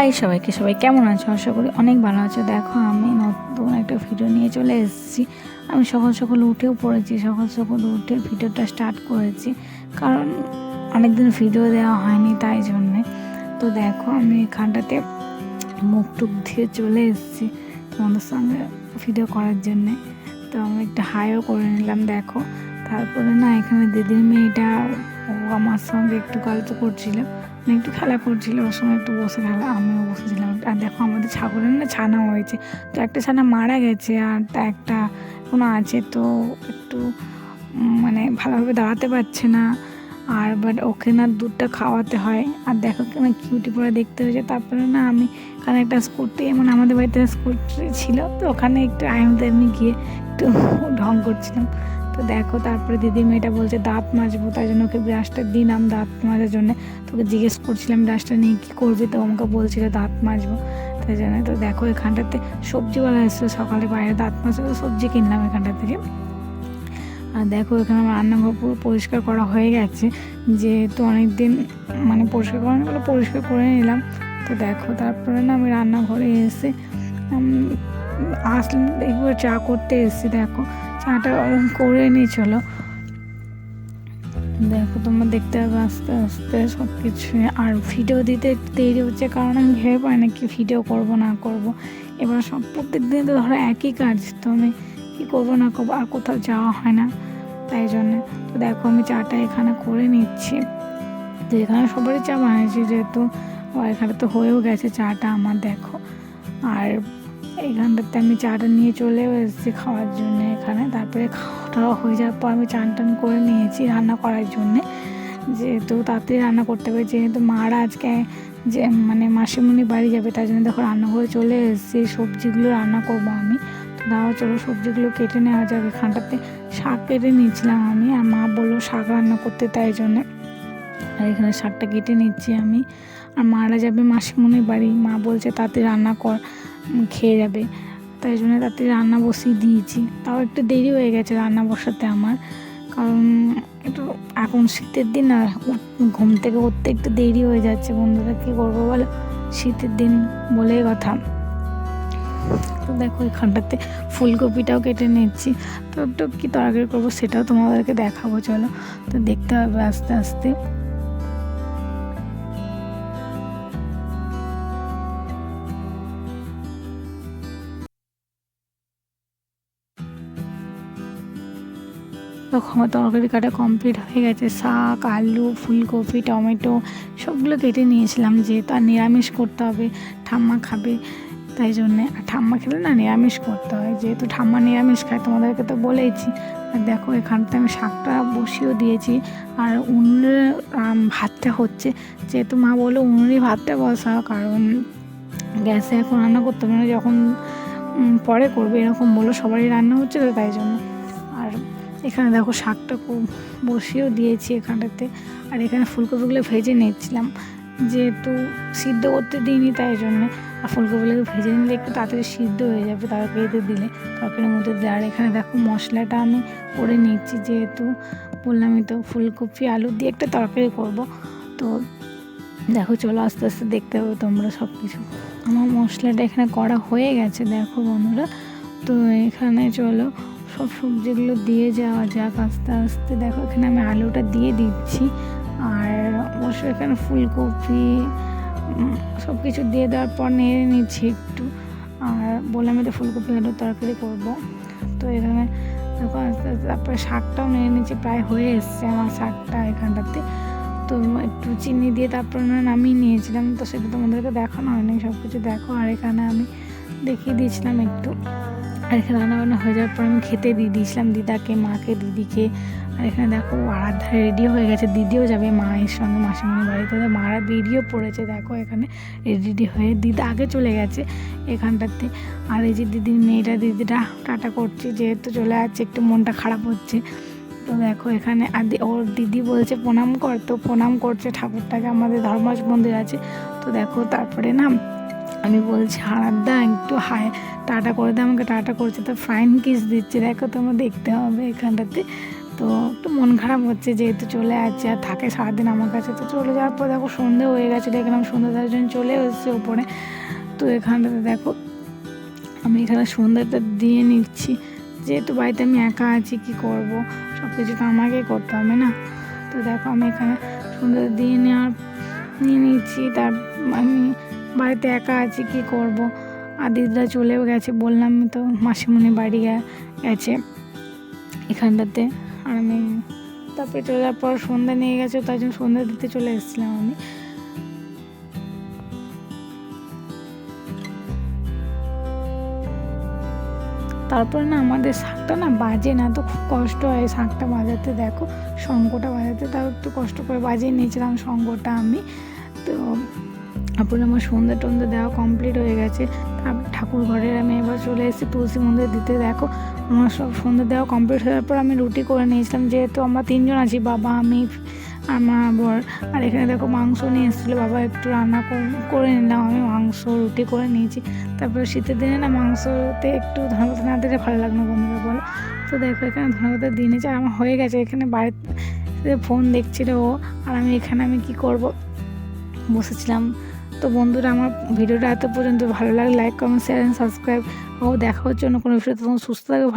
High সবাইকে, সবাই কেমন আছো? আশা করি অনেক ভালো আছো। দেখো, আমি নতুন একটা ভিডিও নিয়ে চলে এসেছি। আমি সকাল সকাল উঠেও পড়েছি, সকাল সকাল উঠে ভিডিওটা স্টার্ট করেছি। কারণ অনেকদিন ভিডিও দেওয়া হয়নি তাই জন্যে। তো দেখো, আমি এখানটাতে মুখ টুক দিয়ে চলে এসেছি তোমাদের সঙ্গে ভিডিও করার জন্যে। তো আমি একটা হাইও করে নিলাম, দেখো। তারপরে না, এখানে দিদির মেয়েটা ও আমার সঙ্গে একটু গল্প করছিল। মানে একটু খেলা করছিল, ওর সময় একটু বসে খেলা, আমিও বসেছিলাম। আর দেখো আমাদের ছাগলের না ছানা হয়েছে। তো একটা ছানা মারা গেছে আর তা একটা কোনো আছে, তো একটু মানে ভালোভাবে দাঁড়াতে পারছে না। আর বাট ওকে না দুধটা খাওয়াতে হয়। আর দেখো কেন কিউটি পরে দেখতে হয়েছে। তারপরে না আমি কারণ একটা স্কুটি মানে আমাদের বাড়িতে স্কুটি ছিল, তো ওখানে একটু আয়মতে এমনি গিয়ে একটু ঢং করছিলাম। তো দেখো, তারপরে দিদি মেয়েটা বলছে, দাঁত মাজবো, তাই জন্য ওকে ব্রাশটা দিলাম দাঁত মাজার জন্য। তোকে জিজ্ঞেস করছিলাম ব্রাশটা নিয়ে কী করবি? তো আমাকে বলছিল, দাঁত মাজবো। তাই জন্য তো দেখো, এখানটাতে সবজিওয়ালা এসেছিল সকালে, বাইরে দাঁত মাজতে তো সবজি কিনলাম এখানটা থেকে। আর দেখো, এখানে আমার রান্নাঘর পুরো পরিষ্কার করা হয়ে গেছে। যেহেতু অনেক দিন মানে পরিষ্কার করা হলো পরিষ্কার করে নিলাম। তো দেখো, তারপরে না আমি রান্নাঘরে এসে আসলাম, একবার চা করতে এসেছি, দেখো। চাটা করে নিয়ে চলো। দেখো তোমরা দেখতে হবে আস্তে আস্তে সব কিছু আর ভিডিও দিতে দেরি হচ্ছে কারণ আমি ভেবে পাই না কি ভিডিও করব না করব। এবার সব প্রত্যেক দিন তো ধরো একই কাজ, তো আমি কী করব না করব? আর কোথাও যাওয়া হয় না, তাই জন্যে। তো দেখো আমি চাটা এখানে করে নিচ্ছি। তো এখানে সবারই চা বানিয়েছি যেহেতু এখানে তো হয়েও গেছে চাটা আমার, দেখো। আর এইখানটাতে আমি চাটা নিয়ে চলেও এসেছি খাওয়ার জন্য এখানে। তারপরে খাওয়া টাওয়া হয়ে যাওয়ার পর আমি চান টান করে নিয়েছি রান্না করার জন্যে। যেহেতু তাড়াতাড়ি রান্না করতে হবে, যেহেতু মারা আজকে যে মানে মাসিমণি বাড়ি যাবে তাই জন্য দেখো রান্না করে চলে এসেছি, সবজিগুলো রান্না করব আমি। দাও চলো সবজিগুলো কেটে নেওয়া যাবে এখানটাতে শাক কেটে নিয়েছিলাম আমি, আর মা বলল শাক রান্না করতে, তাই জন্যে। আর এখানে শাকটা কেটে নিচ্ছি আমি। আর মারা যাবে মাসিমণির বাড়ি, মা বলছে তাতে রান্না কর। খেয়ে যাবে। তাই জন্য তাতে রান্না বসিয়ে দিয়েছি। তাও একটু দেরি হয়ে গেছে রান্না বসাতে আমার। কারণ একটু এখন শীতের দিন আর ঘুম থেকে উঠতে একটু দেরি হয়ে যাচ্ছে। বন্ধুরা কী করব বলো? শীতের দিন বলেই কথা। তো দেখো এখানটাতে ফুলকপিটাও কেটে নিচ্ছি। তো একটু কী তরকারি করব সেটাও তোমাদেরকে দেখাবো, চলো। তো দেখতে হবে আস্তে আস্তে। তখন তরকারি কাটা কমপ্লিট হয়ে গেছে। শাক আলু ফুলকপি টমেটো সবগুলো কেটে নিয়েছিলাম যেহেতু আর নিরামিষ করতে হবে ঠাম্মা খাবে তাই জন্যে। আর ঠাম্মা খেলে না নিরামিষ করতে হয় যেহেতু ঠাম্মা নিরামিষ খায় তোমাদেরকে তো বলেইছি। আর দেখো এখানটাতে আমি শাকটা বসিয়েও দিয়েছি। আর উনুনে আম, ভাতটা হচ্ছে। যেহেতু মা বলল উনুনে ভাতটা বসা কারণ গ্যাসে এখন রান্না করতে হবে না যখন পরে করবে এরকম বলল সবারই রান্না হচ্ছে তো তাই জন্য। এখানে দেখো শাকটা খুব বসিয়েও দিয়েছি এখানটাতে। আর এখানে ফুলকপিগুলো ভেজে নিচ্ছিলাম। যেহেতু সিদ্ধ করতে দিইনি তাই জন্য। আর ফুলকপিগুলোকে ভেজে নিলে একটু তাড়াতাড়ি সিদ্ধ হয়ে যাবে তরকারিতে দিলে। তরকারির মধ্যে দিয়ে। আর এখানে দেখো মশলাটা আমি করে নিচ্ছি যেহেতু বললামই তো ফুলকপি, আলু দিয়ে একটা তরকারি করব। তো দেখো চলো আস্তে আস্তে দেখতে হবে তোমরা সব কিছু আমার মশলাটা এখানে করা হয়ে গেছে দেখো বন্ধুরা। তো এখানে চলো সব সবজিগুলো দিয়ে যাওয়া যাক আস্তে আস্তে। দেখো, এখানে আমি আলুটা দিয়ে দিচ্ছি। আর অবশ্য এখানে ফুলকপি সব কিছু দিয়ে দেওয়ার পর নেড়ে নিচ্ছি একটু। আর বললাম তো ফুলকপি, আলুর তরকারি করব। তো এখানে দেখো, আস্তে আস্তে তারপরে শাকটাও নেড়ে নিচ্ছি। প্রায় হয়ে এসছে আমার শাকটা এখানটাতে। তো একটু চিনি দিয়ে তারপর নামিয়ে নিয়েছিলাম। তো সেটা তোমাদেরকে দেখানো হয়নি সব কিছু দেখো। আর এখানে আমি দেখিয়ে দিয়েছিলাম একটু। আর এখানে রান্নাবান্না হয়ে যাওয়ার পর আমি খেতে দিয়ে দিয়েছিলাম দিদাকে, মাকে, দিদিকে। আর এখানে দেখো আরাধ্যা রেডি হয়ে গেছে, দিদিও যাবে মায়ের সঙ্গে মাসিমণির বাড়িতে। মারা বেরিয়েও পড়েছে, দেখো এখানে রেডি হয়ে দিদা আগে চলে গেছে এখানটাতে। আর এই যে দিদির মেয়েটা দিদিটা টাটা করছে, যেহেতু চলে যাচ্ছে, একটু মনটা খারাপ হচ্ছে। তো দেখো এখানে আর ওর দিদি বলছে, প্রণাম কর। তো প্রণাম করছে ঠাকুরটাকে, আমাদের ধর্মরাজ মন্দির আছে। তো দেখো তারপরে না আমি বলছি হারাদ্দা একটু হাই, টাটা করে দে আমাকে, টাটা করছে। তো ফাইন কিস দিচ্ছে। দেখো তোমরা দেখতে হবে এখানটাতে। তো একটু মন খারাপ হচ্ছে যেহেতু চলে যাচ্ছে আর থাকে সারাদিন আমার কাছে। তো চলে যাওয়ার পর দেখো সন্ধে হয়ে গেছে, দেখলাম সন্ধ্যে দেওয়ার জন্য চলে এসেছে ওপরে। তো এখানটাতে দেখো, আমি এখানে সন্ধ্যাটা দিয়ে নিচ্ছি। যেহেতু বাড়িতে আমি একা আছি, কি করব? সব কিছু তো আমাকেই করতে হবে না? তো দেখো আমি এখানে সন্ধ্যাটা দিয়ে নেওয়ার, নিয়ে নিচ্ছি। তার, আমি বাড়িতে একা আছি, কি করব? আর দিদিরা চলেও গেছে, বললাম তো মাসিমণি বাড়ি গেছে এখানটাতে। আর আমি তারপরে চলে যাওয়ার পর সন্ধ্যা নিয়ে গেছে তাই জন্য সন্ধ্যা দিতে চলে এসেছিলাম আমি। তারপরে না আমাদের শাকটা না বাজে না, তো খুব কষ্ট হয় শাকটা বাজাতে, দেখো। শঙ্কটা বাজাতে, তাও একটু কষ্ট করে বাজিয়ে নিয়েছিলাম শঙ্কটা আমি। তো তারপরে আমার সন্ধ্যে টন্ধে দেওয়া কমপ্লিট হয়ে গেছে। তারপর ঠাকুর ঘরের আমি এবার চলে এসেছি, তুলসী মন্দির দিতে। দেখো, আমার সব সন্ধ্যে দেওয়া কমপ্লিট হওয়ার পর আমি রুটি করে নিয়েছিলাম, যেহেতু আমরা তিনজন আছি, বাবা, আমি, আমার বর। আর এখানে দেখো মাংস নিয়ে এসেছিল, বাবা, একটু রান্না কর- নিলাম। আমি মাংস, রুটি করে নিয়েছি। তারপরে শীতের দিনে না মাংসতে একটু ধনেপাতা না দিলে ভালো লাগে না বন্ধুরা, বলো? তো দেখো, এখানে ধনেপাতা দিয়ে নিয়েছে, আর আমার হয়ে গেছে। এখানে বাড়িতে ফোন দেখছিল ও, আর আমি এখানে আমি কি করব? বসেছিলাম। তো বন্ধুরা, আমার ভিডিওটা এত পর্যন্ত ভালো লাগে লাইক কমেন্ট শেয়ার সাবস্ক্রাইব ও, দেখা হচ্ছে অন্য কোনো তখন সুস্থ থাকে, ভালো